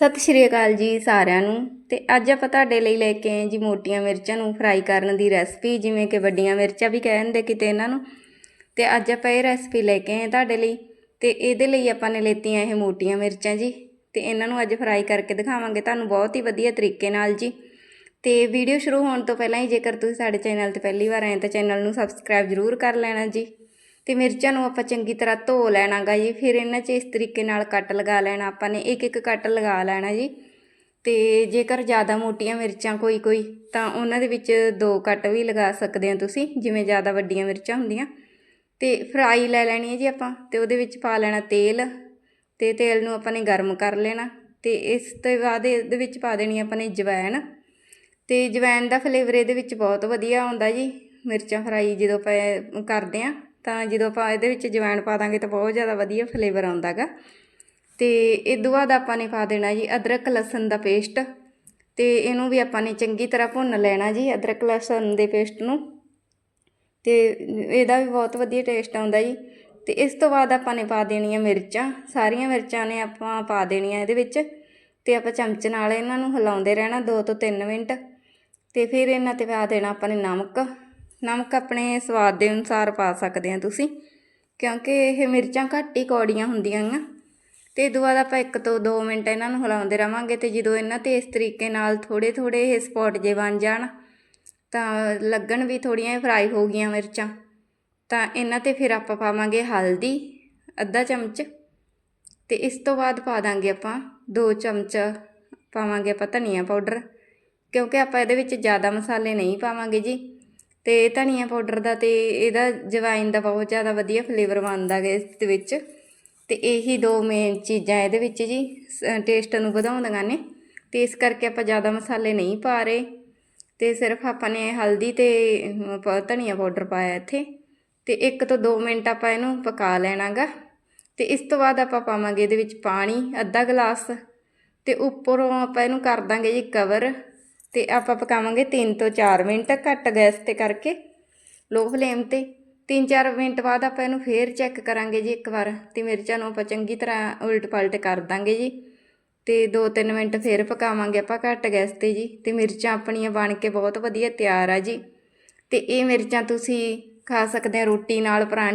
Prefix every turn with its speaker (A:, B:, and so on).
A: ਸਤਿ ਸ਼੍ਰੀ ਅਕਾਲ ਜੀ ਸਾਰਿਆਂ ਨੂੰ ਤੇ ਅੱਜ ਆਪਾਂ ਤੁਹਾਡੇ ਲਈ ਲੈ ਕੇ ਆਏ ਜੀ ਮੋਟੀਆਂ ਮਿਰਚਾਂ ਨੂੰ ਫਰਾਈ ਕਰਨ ਦੀ ਰੈਸਪੀ ਜਿਵੇਂ ਕਿ ਵੱਡੀਆਂ ਮਿਰਚਾਂ ਵੀ ਕਹਿੰਦੇ ਕਿਤੇ ਇਹਨਾਂ ਨੂੰ। ਤੇ ਅੱਜ ਆਪਾਂ ਇਹ ਰੈਸਪੀ ਲੈ ਕੇ ਆਏ ਤੁਹਾਡੇ ਲਈ ਤੇ ਇਹਦੇ ਲਈ ਆਪਾਂ ਨੇ ਲੈਤੀਆਂ ਇਹ ਮੋਟੀਆਂ ਮਿਰਚਾਂ ਜੀ। ਤੇ ਇਹਨਾਂ ਨੂੰ ਅੱਜ ਫਰਾਈ ਕਰਕੇ ਦਿਖਾਵਾਂਗੇ ਤੁਹਾਨੂੰ ਬਹੁਤ ਹੀ ਵਧੀਆ ਤਰੀਕੇ ਨਾਲ ਜੀ। ਤੇ ਵੀਡੀਓ ਸ਼ੁਰੂ ਹੋਣ ਤੋਂ ਪਹਿਲਾਂ ਹੀ ਜੇਕਰ ਤੁਸੀਂ ਸਾਡੇ ਚੈਨਲ ਤੇ ਪਹਿਲੀ ਵਾਰ ਆਏ ਤਾਂ ਚੈਨਲ ਨੂੰ ਸਬਸਕ੍ਰਾਈਬ ਜ਼ਰੂਰ ਕਰ ਲੈਣਾ ਜੀ। ਤੇ ਮਿਰਚਾਂ ਨੂੰ ਆਪਾਂ ਚੰਗੀ ਤਰ੍ਹਾਂ ਧੋ ਲੈਣਾਗਾ ਜੀ, ਫਿਰ ਇਹਨਾਂ 'ਚ ਇਸ ਤਰੀਕੇ ਨਾਲ ਕੱਟ ਲਗਾ ਲੈਣਾ, ਆਪਾਂ ਨੇ ਇੱਕ ਇੱਕ ਕੱਟ ਲਗਾ ਲੈਣਾ ਜੀ। ਤੇ ਜੇਕਰ ਜ਼ਿਆਦਾ ਮੋਟੀਆਂ ਮਿਰਚਾਂ ਕੋਈ ਕੋਈ, ਤਾਂ ਉਹਨਾਂ ਦੇ ਵਿੱਚ ਦੋ ਕੱਟ ਵੀ ਲਗਾ ਸਕਦੇ ਹੋ ਤੁਸੀਂ, ਜਿਵੇਂ ਜ਼ਿਆਦਾ ਵੱਡੀਆਂ ਮਿਰਚਾਂ ਹੁੰਦੀਆਂ। ਤੇ ਫਰਾਈ ਲੈ ਲੈਣੀ ਹੈ ਜੀ ਆਪਾਂ, ਤੇ ਉਹਦੇ ਵਿੱਚ ਪਾ ਲੈਣਾ ਤੇਲ, ਤੇ ਤੇਲ ਨੂੰ ਆਪਾਂ ਨੇ ਗਰਮ ਕਰ ਲੈਣਾ, ਤੇ ਇਸ ਤੋਂ ਬਾਅਦ ਇਹਦੇ ਵਿੱਚ ਪਾ ਦੇਣੀ ਆਪਾਂ ਨੇ ਜਵੈਣ। ਤੇ ਜਵੈਣ ਦਾ ਫਲੇਵਰ ਇਹਦੇ ਵਿੱਚ ਬਹੁਤ ਵਧੀਆ ਆਉਂਦਾ ਜੀ, ਮਿਰਚਾਂ ਫਰਾਈ ਜਦੋਂ ਆਪਾਂ ਕਰਦੇ ਆ ਤਾਂ ਜਦੋਂ ਆਪਾਂ ਇਹਦੇ ਵਿੱਚ ਜਵੈਣ ਪਾ ਦਾਂਗੇ ਤਾਂ ਬਹੁਤ ਜ਼ਿਆਦਾ ਵਧੀਆ ਫਲੇਵਰ ਆਉਂਦਾਗਾ। ਤੇ ਇਹ ਤੋਂ ਬਾਅਦ ਆਪਾਂ ਨੇ ਪਾ ਦੇਣਾ ਜੀ ਅਦਰਕ ਲਸਣ ਦਾ ਪੇਸਟ ਤੇ ਇਹਨੂੰ ਵੀ ਆਪਾਂ ਨੇ ਚੰਗੀ ਤਰ੍ਹਾਂ ਭੁੰਨ ਲੈਣਾ ਜੀ ਅਦਰਕ ਲਸਣ ਦੇ ਪੇਸਟ ਨੂੰ। ਤੇ ਇਹਦਾ ਵੀ ਬਹੁਤ ਵਧੀਆ ਟੇਸਟ ਆਉਂਦਾ ਜੀ। ਤੇ ਇਸ ਤੋਂ ਬਾਅਦ ਆਪਾਂ ਨੇ ਪਾ ਦੇਣੀਆਂ ਮਿਰਚਾਂ। ਸਾਰੀਆਂ ਮਿਰਚਾਂ ਨੇ ਆਪਾਂ ਪਾ ਦੇਣੀਆਂ ਇਹਦੇ ਵਿੱਚ। ਤੇ ਆਪਾਂ ਚਮਚ ਨਾਲ ਇਹਨਾਂ ਨੂੰ ਹਿਲਾਉਂਦੇ ਰਹਿਣਾ 2 ਤੋਂ 3 ਮਿੰਟ। ਤੇ ਫਿਰ ਇਹਨਾਂ ਤੇ ਪਾ ਦੇਣਾ ਆਪਾਂ ਨੇ ਨਮਕ। ਨਮਕ ਆਪਣੇ ਸਵਾਦ ਦੇ ਅਨੁਸਾਰ ਪਾ ਸਕਦੇ ਆ ਤੁਸੀਂ, ਕਿਉਂਕਿ ਇਹ ਮਿਰਚਾਂ ਘੱਟ ਹੀ ਕੌੜੀਆਂ ਹੁੰਦੀਆਂ ਆ ਤੇ ਇਹ ਤੋਂ ਬਾਅਦ ਆਪਾਂ 1 ਤੋਂ 2 ਮਿੰਟ ਇਹਨਾਂ ਨੂੰ ਹਿਲਾਉਂਦੇ ਰਵਾਂਗੇ ਤੇ ਜਦੋਂ ਇਹਨਾਂ ਤੇ ਇਸ ਤਰੀਕੇ ਨਾਲ ਥੋੜੇ ਥੋੜੇ ਇਹ ਸਪੌਟ ਜੇ ਬਣ ਜਾਣ, ਤਾਂ ਲੱਗਣ ਵੀ ਥੋੜੀਆਂ ਫਰਾਈ ਹੋ ਗਈਆਂ ਮਿਰਚਾਂ। ਤਾਂ ਇਹਨਾਂ ਤੇ ਫਿਰ ਆਪਾਂ ਪਾਵਾਂਗੇ ਹਲਦੀ, ਅੱਧਾ ਚਮਚ, ਤੇ ਇਸ ਤੋਂ ਬਾਅਦ ਪਾ ਦਾਂਗੇ ਆਪਾਂ 2 ਚਮਚ, ਪਾਵਾਂਗੇ ਆਪਾਂ ਧਨੀਆ ਪਾਊਡਰ, ਕਿਉਂਕਿ ਆਪਾਂ ਇਹਦੇ ਵਿੱਚ ਜ਼ਿਆਦਾ ਮਸਾਲੇ ਨਹੀਂ ਪਾਵਾਂਗੇ ਜੀ। ਤੇ ਧਨੀਆ ਪਾਊਡਰ ਦਾ ਤੇ ਇਹਦਾ ਜਵਾਈਨ ਦਾ ਬਹੁਤ ਜ਼ਿਆਦਾ ਵਧੀਆ ਫਲੇਵਰ ਬਣਦਾ ਗਾ ਇਸ ਦੇ ਵਿੱਚ। ਤੇ ਇਹੀ ਦੋ ਮੇਨ ਚੀਜ਼ਾਂ ਇਹਦੇ ਵਿੱਚ ਜੀ ਟੇਸਟ ਨੂੰ ਵਧਾਉਂਦੀਆਂ ਨੇ। ਤੇ ਇਸ ਕਰਕੇ ਆਪਾਂ ਜ਼ਿਆਦਾ ਮਸਾਲੇ ਨਹੀਂ ਪਾ ਰਹੇ। ਤੇ ਸਿਰਫ ਆਪਾਂ ਨੇ ਹਲਦੀ ਤੇ ਧਨੀਆ ਪਾਊਡਰ ਪਾਇਆ ਇੱਥੇ। ਤੇ 1 ਤੋਂ 2 ਮਿੰਟ ਆਪਾਂ ਇਹਨੂੰ ਪਕਾ ਲੈਣਾਗਾ ਤੇ ਇਸ ਤੋਂ ਬਾਅਦ ਆਪਾਂ ਪਾਵਾਂਗੇ ਇਹਦੇ ਵਿੱਚ ਪਾਣੀ, ਅੱਧਾ ਗਲਾਸ। ਤੇ ਉੱਪਰੋਂ ਆਪਾਂ ਇਹਨੂੰ ਕਰ ਦਾਂਗੇ ਜੀ ਕਵਰ ਤੇ ਆਪਾਂ ਪਕਾਵਾਂਗੇ 3 ਤੋਂ 4 ਮਿੰਟ ਘੱਟ ਗੈਸ ਤੇ ਕਰਕੇ। ਲੋ ਫਲੇਮ ਤੇ। 3-4 ਮਿੰਟ ਬਾਅਦ ਆਪਾਂ ਇਹਨੂੰ ਫੇਰ ਚੈੱਕ ਕਰਾਂਗੇ ਜੀ ਇੱਕ ਵਾਰ। ਤੇ ਮਿਰਚਾਂ ਨੂੰ ਆਪਾਂ ਚੰਗੀ ਤਰ੍ਹਾਂ ਉਲਟ ਪਲਟ ਕਰ ਦਾਂਗੇ ਜੀ। ਤੇ 2-3 ਮਿੰਟ ਫੇਰ ਪਕਾਵਾਂਗੇ ਆਪਾਂ ਘੱਟ ਗੈਸ ਤੇ ਜੀ। ਤੇ ਮਿਰਚਾਂ ਆਪਣੀਆਂ ਬਣ ਕੇ ਬਹੁਤ ਵਧੀਆ ਤਿਆਰ ਆ ਜੀ। ਤੇ ਇਹ ਮਿਰਚਾਂ ਤੁਸੀਂ ਖਾ ਸਕਦੇ ਆ ਰੋਟੀ ਨਾਲ ਪਰਾਂ